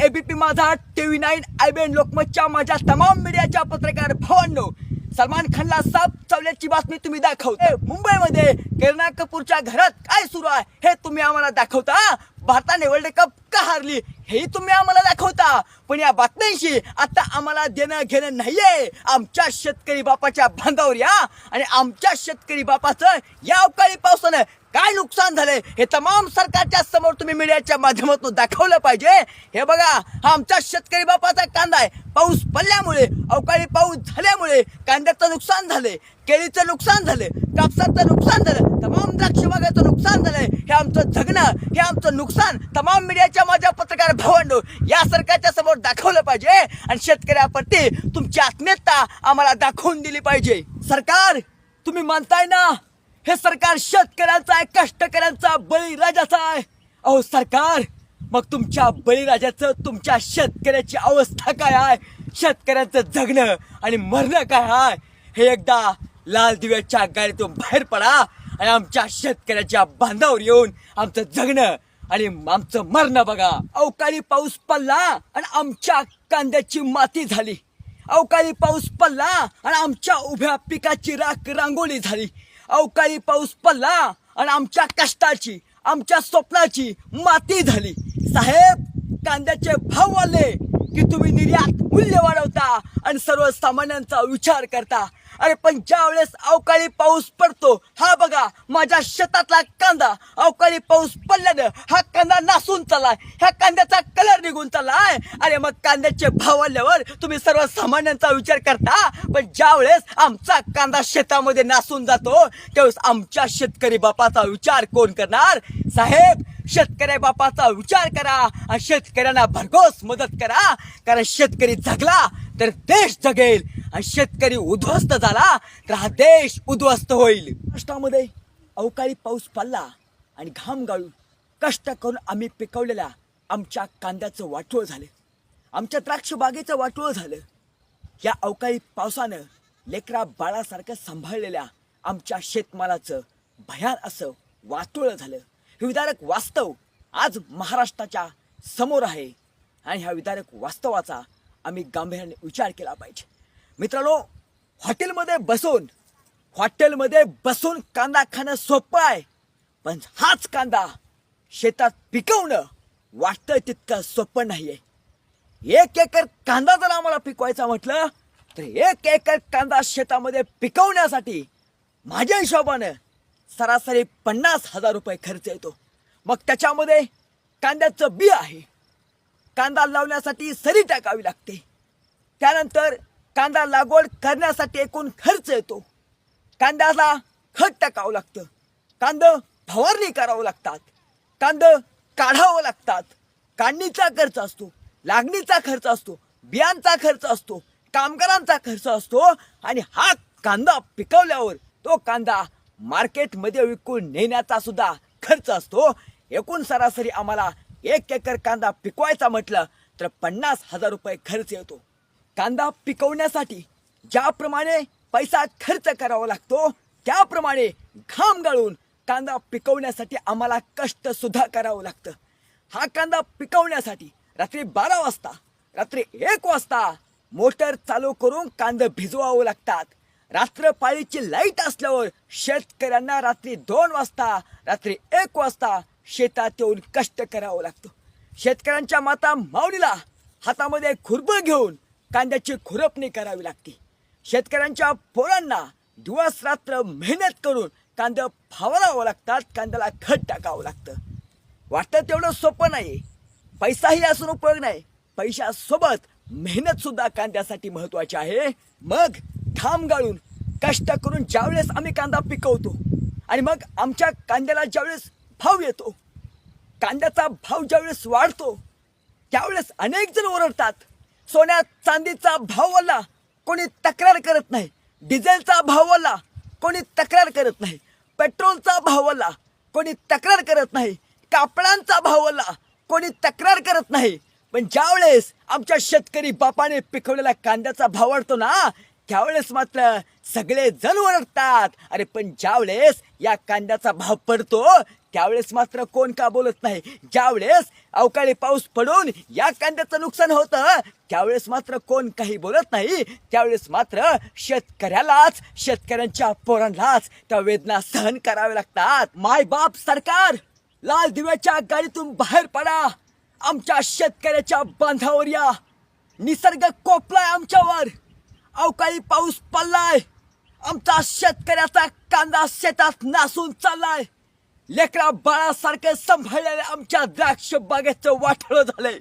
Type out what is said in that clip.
ABP माझा TV nine IBN लोकमतच्या माझ्या तमाम मीडियाच्या पत्रकार भावांनो सलमान खानला साप चावल्याची बातमी तुम्ही दाखवता. मुंबईमध्ये करीना कपूरच्या घरात काय सुरू आहे हे तुम्ही आम्हाला दाखवता भारताने वर्ल्ड कप का हारली हेही तुम्ही आम्हाला दाखवता. पण या बातम्यांशी आता आम्हाला देणं घेणं नाहीये. आमच्या शेतकरी बापाच्या बांधावर या. आणि आमच्या शेतकरी बापाचं या अवकाळी पावसानं काय नुकसान झालंय हे तमाम सरकारच्या समोर तुम्ही मीडियाच्या माध्यमातून दाखवलं पाहिजे. हे बघा हा आमच्या शेतकरी बापाचा कांदा आहे. पाऊस पडल्यामुळे अवकाळी पाऊस झाल्यामुळे कांद्याचं नुकसान झालंय केळीचं नुकसान झालंय कापसाचं नुकसान झालं तमाम द्राक्ष बागाचं नुकसान झालंय. हे आमचं जगणं हे आमचं नुकसान तमाम मीडियाच्या माझ्या पत्रकार भावांनो या सरकारच्या समोर दाखवलं पाहिजे. आणि शेतकऱ्याप्रती तुमची आत्मीयता आम्हाला दाखवून दिली पाहिजे. सरकार तुम्ही मानताय ना? हे सरकार शेतकऱ्यांचा आहे कष्टकऱ्यांचा बळीराजाचा आहे. अहो सरकार मग तुमच्या बळीराजाचं तुमच्या शेतकऱ्याची अवस्था काय आहे? शेतकऱ्यांचं जगणं आणि मरणं काय आहे? हे एकदा लाल दिव्याच्या गाडीतून बाहेर पडा आणि आमच्या शेतकऱ्याच्या बांधावर येऊन आमचं जगणं आणि आमचं मरणं बघा. अवकाळी पाऊस पडला आणि आमच्या कांद्याची माती झाली. अवकाळी पाऊस पडला आणि आमच्या उभ्या पिकाची राख रांगोळी झाली. अवकाळी पाऊस पडला आणि आमच्या कष्टाची आमच्या स्वप्नाची माती झाली. साहेब कांद्याचे भाव वाढले की तुम्ही निर्यात मूल्य वाढवता आणि सर्वसामान्यांचा विचार करता. अरे पण ज्या वेळेस अवकाळी पाऊस पडतो हा बघा माझ्या शेतातला कांदा. अवकाळी पाऊस पडल्यानं हा कांदा नासून चाललाय. ह्या कांद्याचा कलर निघून चाललाय. अरे मग कांद्याचे भाव आल्यावर तुम्ही सर्वसामान्यांचा विचार करता? पण ज्या वेळेस आमचा कांदा शेतामध्ये नासून जातो त्यावेळेस आमच्या शेतकरी बापाचा विचार कोण करणार? साहेब शेतकऱ्या बापाचा विचार करा आणि शेतकऱ्यांना भरघोस मदत करा. कारण शेतकरी जगला तर देश जगेल. आणि शेतकरी उद्ध्वस्त झाला तर हा देश उद्ध्वस्त होईल. कष्टामध्ये अवकाळी पाऊस पडला आणि घाम गाळून कष्ट करून आम्ही पिकवलेल्या आमच्या कांद्याचं वाटोळ झालं. आमच्या द्राक्ष बागेचं वाटोळ झालं. या अवकाळी पावसानं लेकरा बाळासारखं सांभाळलेल्या आमच्या शेतमालाचं भयान असं वाटोळं झालं. हे विदारक वास्तव आज महाराष्ट्राच्या समोर आहे आणि ह्या विदारक वास्तवाचा आम्ही गांभीर्याने विचार केला पाहिजे. मित्रांनो हॉटेलमध्ये बसून हॉटेलमध्ये बसून कांदा खाणं सोपं आहे. पण हाच कांदा शेतात पिकवणं वाटतं तितकं सोपं नाही आहे एक एकर कांदा जर आम्हाला पिकवायचा म्हटलं तर एक एकर कांदा शेतामध्ये पिकवण्यासाठी माझ्या हिशोबानं सरासरी पन्नास हजार रुपये खर्च येतो. मग त्याच्यामध्ये कांद्याचं बी आहे. कांदा लावण्यासाठी सरी टाकावी लागते. त्यानंतर कांदा लागवड करण्यासाठी एकूण खर्च येतो. कांद्याला खत टाकावं लागतं. कांद फवारणी करावं लागतात. कांद काढावं लागतात. काढणीचा खर्च असतो लागणीचा खर्च असतो बियांचा खर्च असतो कामगारांचा खर्च असतो आणि हा कांदा पिकवल्यावर तो कांदा मार्केटमध्ये विकून नेण्याचा सुद्धा खर्च असतो. एकूण सरासरी आम्हाला एक एकर कांदा पिकवायचा म्हटलं तर पन्नास हजार रुपये खर्च येतो. कांदा पिकवण्यासाठी ज्याप्रमाणे पैसा खर्च करावा लागतो त्याप्रमाणे घाम गाळून कांदा पिकवण्यासाठी आम्हाला कष्ट सुद्धा करावं लागतं. हा कांदा पिकवण्यासाठी रात्री बारा वाजता रात्री एक वाजता मोटर चालू करून कांदा भिजवावं लागतात. रात्रपाळीची लाइट असल्यावर शेतकऱ्यांना रात्री दोन वाजता रात्री एक वाजता शेतात येऊन कष्ट करावं लागतं. शेतकऱ्यांच्या माता माऊलीला हातामध्ये खुरबं घेऊन कांद्याची खुरपणी करावी लागते. शेतकऱ्यांच्या पोरांना दिवस रात्र मेहनत करून कांदे फावरावं लागतात कांद्याला खत टाकावं लागतं. वाटतं तेवढं सोपं नाही पैसाही असून उपयोग नाही. पैशासोबत मेहनत सुद्धा कांद्यासाठी महत्वाची आहे. मग घाम गाळून कष्ट करून ज्यावेळेस आम्ही कांदा पिकवतो आणि मग आमच्या कांद्याला ज्यावेळेस भाव येतो कांद्याचा भाव ज्यावेळेस वाढतो त्यावेळेस अनेक जण ओरडतात. सोन्या चांदीचा भाव वाला कोणी तक्रार करत नाही डिझेलचा भाव वाला कोणी तक्रार करत नाही पेट्रोलचा भाव वाला कोणी तक्रार करत नाही कापडांचा भाव वाला कोणी तक्रार करत नाही. पण ज्यावेळेस आमच्या शेतकरी बापाने पिकवलेला कांद्याचा भाव वाढतो ना त्यावेळेस मात्र सगळे जण ओरडतात अरे पण ज्यावेळेस या कांद्याचा भाव पडतो त्यावेळेस मात्र कोण का बोलत नाही? ज्यावेळेस अवकाळी पाऊस पडून या कांद्याचं नुकसान होतं त्यावेळेस मात्र कोण काही बोलत नाही? त्यावेळेस मात्र शेतकऱ्यालाच शेतकऱ्यांच्या पोरांनाच त्या वेदना सहन कराव्या लागतात. माय बाप सरकार! लाल दिव्याच्या गाडीतून बाहेर पडा. आमच्या शेतकऱ्याच्या बांधावर या. निसर्ग कोपलाय आमच्यावर. अवकाळी पाऊस पडलाय. आमचा शेतकऱ्याचा कांदा शेतात नासून चाललाय. लेकरा बाळासारखं सांभाळलेल्या आमच्या द्राक्ष बागेचं वाटळ झालंय.